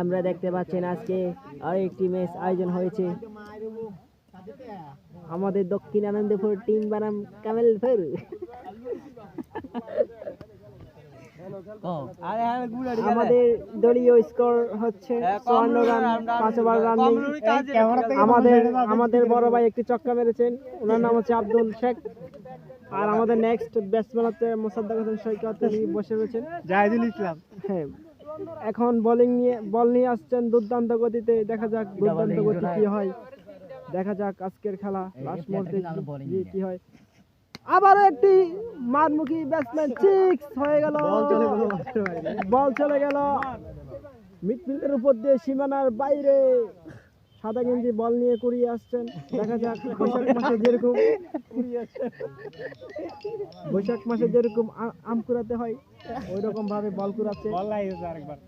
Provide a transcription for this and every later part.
আমরা দেখতে পাচ্ছেন আজকে আরেকটি ম্যাচ আয়োজন হয়েছে। আমাদের দক্ষিণ আনন্দপুর টিম বানাম কামেল ফের। আমাদের দলীয় স্কোর হচ্ছে চুয়ান্ন রান পাঁচ ওভার রান আমাদের আমাদের বড় ভাই একটি চক্কা মেরেছেন। ওনার নাম হচ্ছে আব্দুল শেখ। আর আমাদের নেক্সট ব্যাটসম্যান হচ্ছে মোসাদ্দাক হোসেন সৈকত বসে রয়েছেন। জাহিদুল ইসলাম। হ্যাঁ। এখন বলিং নিয়ে বল নিয়ে আসছেন দুর্দান্ত গতিতে। দেখা যাক দুর্দান্ত গতি কি হয়। দেখা যাক আজকের খেলা লাস্ট মুহূর্তে কি- হয়। আবার একটি মারমুখী ব্যাটসম্যান সিক্স হয়ে গেল। বল চলে গেল। মিডফিল্ডের উপর দিয়ে সীমানার বাইরে। সাদা গেঞ্জি বল নিয়ে কুড়িয়ে আসছেন। দেখা যাক বৈশাখ মাসে যেরকম বৈশাখ মাসে যেরকম আম কুড়াতে হয় ওই রকম ভাবে বল কুড়াচ্ছে। বল লাগিয়েছে আরেকবার।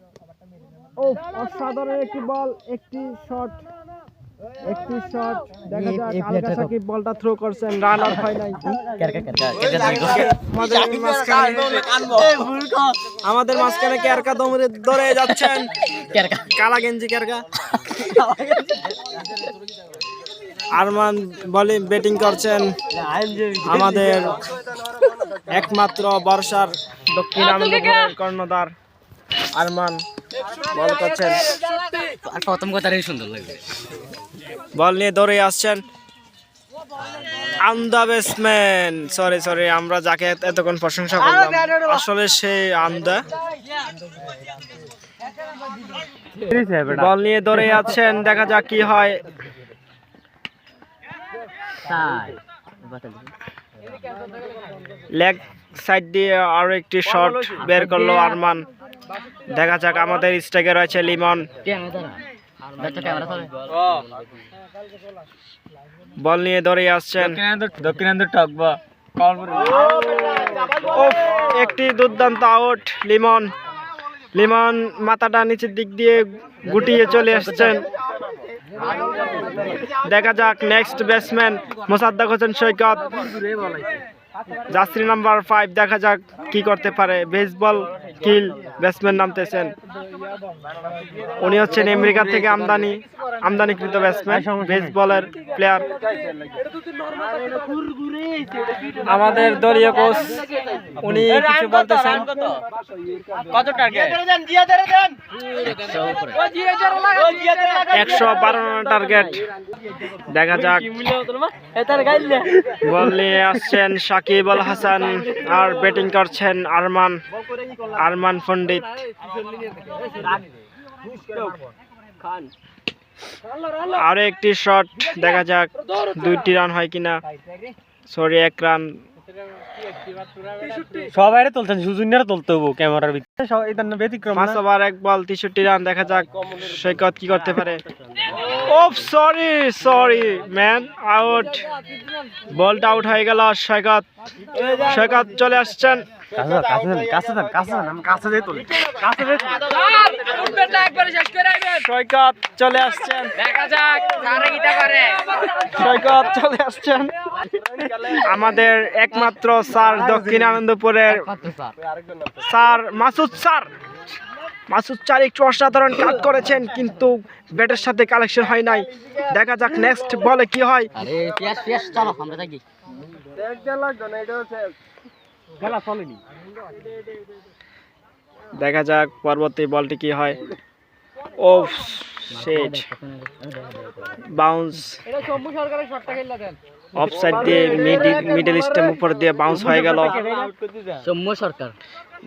ও অসাধারণ একটি বল একটি শট একটি শট দেখা যাক আলকা সাকিব বলটা থ্রো করছেন রান আউট হয় নাই। আমাদের মাঝখানে- আমাদের মাঝখানে কেরকা দমরে ধরে যাচ্ছেন। কালা গেঞ্জি কেরকা আরমান বলে ব্যাটিং করছেন আমাদের একমাত্র বর্ষার দক্ষিণ আনন্দপুরের কর্ণধার আরমান বল করছেন। আর প্রথম কথাটাই সুন্দর লাগবে বল নিয়ে দৌড়ে আসছেন আমদা ব্যাটসম্যান সরি সরি আমরা যাকে এতক্ষণ প্রশংসা করলাম। আসলে সে আমদা বল নিয়ে দৌড়ে আছেন দেখা যাক কি হয়। লেগ সাইড দিয়ে আরও একটি শট বের করল আরমান। দেখা যাক, আমাদের স্ট্রাইকে রয়েছে লিমন। বল নিয়ে ধরে আসছেন। দক্ষিণান্তর ঠকবা একটি দুর্দান্ত আউট, লিমন। লিমন মাথাটা নিচের দিক দিয়ে গুটিয়ে চলে আসছেন দেখা যাক নেক্সট ব্যাটসম্যান মোসাদ্দাক হোসেন সৈকত। যাত্রী নাম্বার ফাইভ দেখা যাক কি করতে পারে। বেসবল কিল ব্যাটসম্যান নামতেছেন। উনি হচ্ছেন আমেরিকা থেকে আমদানি আমদানিকৃত ব্যাটসম্যান বেসবলের প্লেয়ার আমাদের দলীয় কোচ উনি কিছু বলতেছেন। কত টার্গেট একশো বারো টার্গেট দেখা যাক। বল নিয়ে আসছেন সাকিব আল হাসান আর ব্যাটিং করছেন আরমান। আরমান পণ্ডিত। আরও একটি শট দেখা যাক দুইটি রান হয় কিনা। সরি এক রান সবাই তুলছেন সুজুনিয়ার তুলতে হব ক্যামেরার ভিতরে। সবাই না ব্যতিক্রম পাঁচ ওভার এক বল তেষট্টি রান দেখা যাক সৈকত কি করতে পারে। ওফ সরি সরি ম্যান আউট বলটা আউট হয়ে গেল সৈকত। সৈকত চলে আসছেন। কাছে যান, কাছে কাছে যান, কাছে যান, আমি কাছে যেয়ে তুলি। কাছে যেয়ে তুলি। সৈকত চলে আসছেন। সৈকত চলে আসছেন। আমাদের একমাত্র স্যার দক্ষিণ আনন্দপুরের sir Masud sir. Masud sir একটু অসাধারণ কাজ করেছেন কিন্তু ব্যাটের সাথে কালেকশন হয় নাই। দেখা যাক নেক্সট বলে কি হয়। খেলা চলেনি। দেখা যাক পরবর্তী বলটি কি হয়। ও শেট বাউন্স অফসাইড দিয়ে মিডল স্টেম উপর দিয়ে বাউন্স হয়ে গেল। সৌম্য সরকার।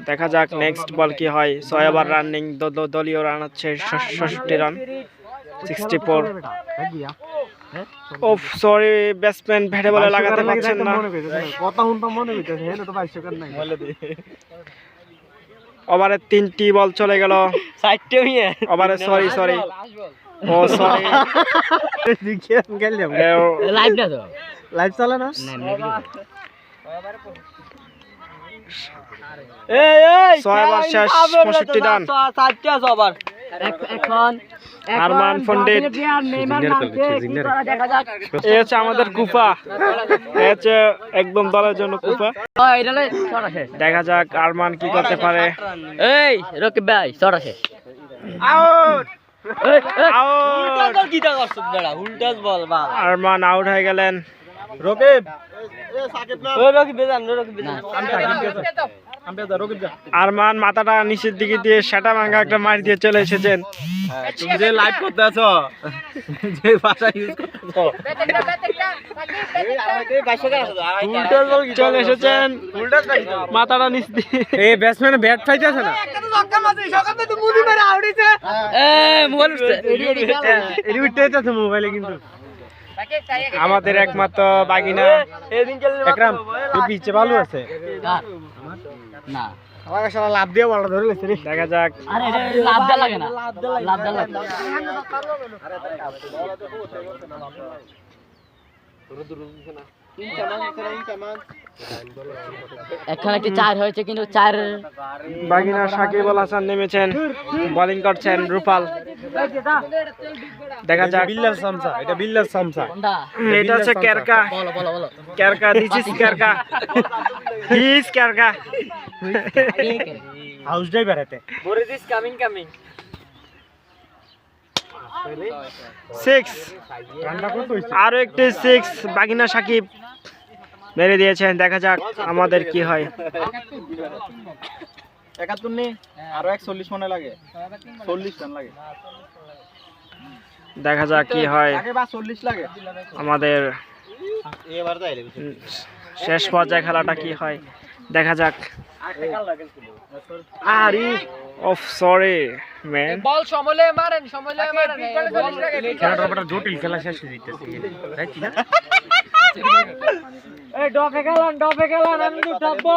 দেখা যাক নেক্সট বল কি হয়। ছয় ওভার রানিং দলীয় রান হচ্ছে ষষ্ঠি রান সিক্সটি ফোর ও সরি ব্যাটসম্যান ভেটে বলে লাগাতে পারছেন না। কথা শুনতাম মনে হইতেছে হেন তো বাইশ টাকার নাই ওভারে তিনটি বল চলে গেল। সাইডটা হইয়ে। ওভারে সরি সরি ও সরি গেলাম লাইভ না তো? লাইভ চলে না? না এই এই ছয় ওভার শেষ পঁয়ষট্টি রান চারটা সবার এখ- এখন আরমান পণ্ডিত এ হচ্ছে আমাদের কুফা। এ হচ্ছে একদম দলের জন্য কুফা। শেষ দেখা যাক আরমান কি করতে পারে। এই ভাই আরমান আউট হয়ে গেলেন। রকিব! আরমান মাথাটা নিচের দিকে দিয়ে সেটা ভাঙা একটা মার দিয়ে চলে এসেছেন। তুমি যে লাইভ করতে আছো যে ভাষা ইউজ করতেছো চলে এসেছেন। মাথাটা নিচ দিয়ে। এই ব্যাটসম্যান ব্যাট ফাইতেছে না? এই, মোবাইল কিন্তু। আমাদের একমাত্র বাগিনা। একরাম ভালো আছে? না আমাকে সারা লাভ দিয়ে বলটা ধরে লেছে দেখা যাক আরে লাভ লাগে না লাভ দেওয়া লাগে না। এখন একটি চার হয়েছে কিন্তু চার বাগিনা সাকিব আল হাসান নেমেছেন বোলিং করছেন রূপাল। দেখা যাক। বিল্লার সামসা এটা বিল্লার সামসা। এটা হচ্ছে কেরকা। বলো বলো বলো। কেরকা দিস ইজ কেরকা। দিস কেরকা। হাউস ড্রাইভার এতে। সিক্স রান্না কত হইছে আরও একটি সিক্স বাগিনা সাকিব। মেরে দিয়েছেন দেখা যাক আমাদের কি হয়। একাত্তর নেই আরও এক চল্লিশ মনে লাগে। চল্লিশ রান লাগে। দেখা যাক কি হয়। আমাদের শেষ পর্যায়ে খেলাটা কি হয় দেখা যাক। আরে অফ সরি ম্যান খেলাটা জটিল খেলা শেষ হয়ে যাইতেছে তাই কি না? এই ডপে গেলাম ডপে গেলাম আমি উঠাবো